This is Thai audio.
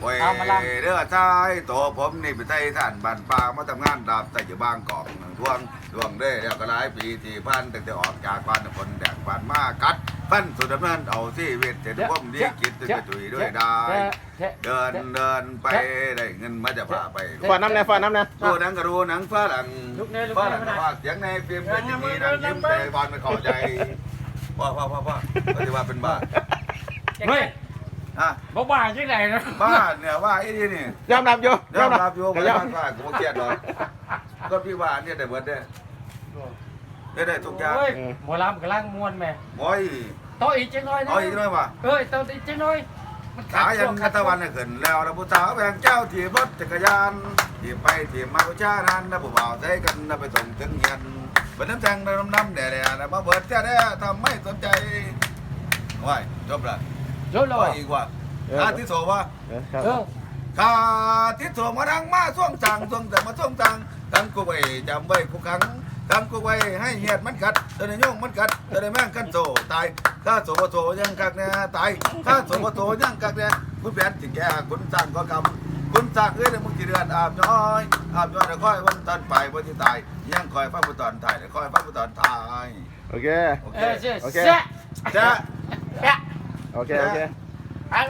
โอ้ยเอามาลเด้อชายตัวผมนี่เป็นไทยท่านบ้านป่ามาทำงานดาบแต่อยู่บางกอกหนังทวงทวงเด้อแล้วก็หลายปีที่พันตั้งแต่ออกจากบ้านคนแดงบ้านมากัดพันสุดดำเนินเอาที่เวทเสร็จผมเรียกคิดจะจุยด้วยได้เดินเดินไปได้เงินมาจะพาไปฝากน้ำแน่ฝากน้ำแน่ดูหนังก็ดูหนังฝรั่งฝรั่งก็ว่าเสียงในฟิล์มเป็นอย่างนี้หนังยิ้มแต่บอลไม่เข้าใจพ่อพ่อพ่อพ่อปฏิว่าเป็นบ้า เฮ้ย ฮะบ่บ้าจังไดนะบ้าเนี่ยว่าไอ้นี่นี่ยอมรับอยู่ยอมรับโยมก็ไม่ยอมบ้านว่ากูบ่เครียดหรอกก็พี่ว่าเนี่ยได้เบิดได้ได้ได้ทุกอย่างโอ้ยหมอลำกำลังม่วนแม่โอ้ยโตอีกจังน้อยนะเอาอีกด้วยว่ะเอ้ยโตอีกจังน้อยมันขายันคาตะวันน่ะขึ้นแล้วแล้วผู้สาวแบ่งเจ้าที่รถจักรยานที่ไปที่มาผู้ชานั้นนะผู้บ่าวใช้กันนะไปส่งถึงเฮียนเป็นน้ำแทงน้ำน้ำแด่ๆนะมาเบิดแท้ๆทำไม่สนใจว้ายจบละ โยนแล้วว่าอีกว่าอาทิตย์โสว่าเออครับเออข้าทิศโสมาดังมาส่วงจังส่วงจังมาส่วงจังตั้งกูไว้จำไว้กูขังตั้งกูไว้ให้เหียดมันกัดตอนนี้โยงมันกัดตอนนี้แม่งกันโซตายข้าโสโสยังกักเนี่ยตายข้าโสโสยังกักเนี่ยคุณแผนจิแก่คุณสร้างก็กำคุณสร้างเอ้ยมึงกี่เดือนอาบน้อยอาบน้อยแล้วค่อยวันตอนไปวันที่ตายยังคอยฟังวันตอนตายแล้วคอยฟังวันตอนตาย โอเค โอเอเคอเจ๊โอเคแซ่จ้าแซ่ โอเค โอเคอัน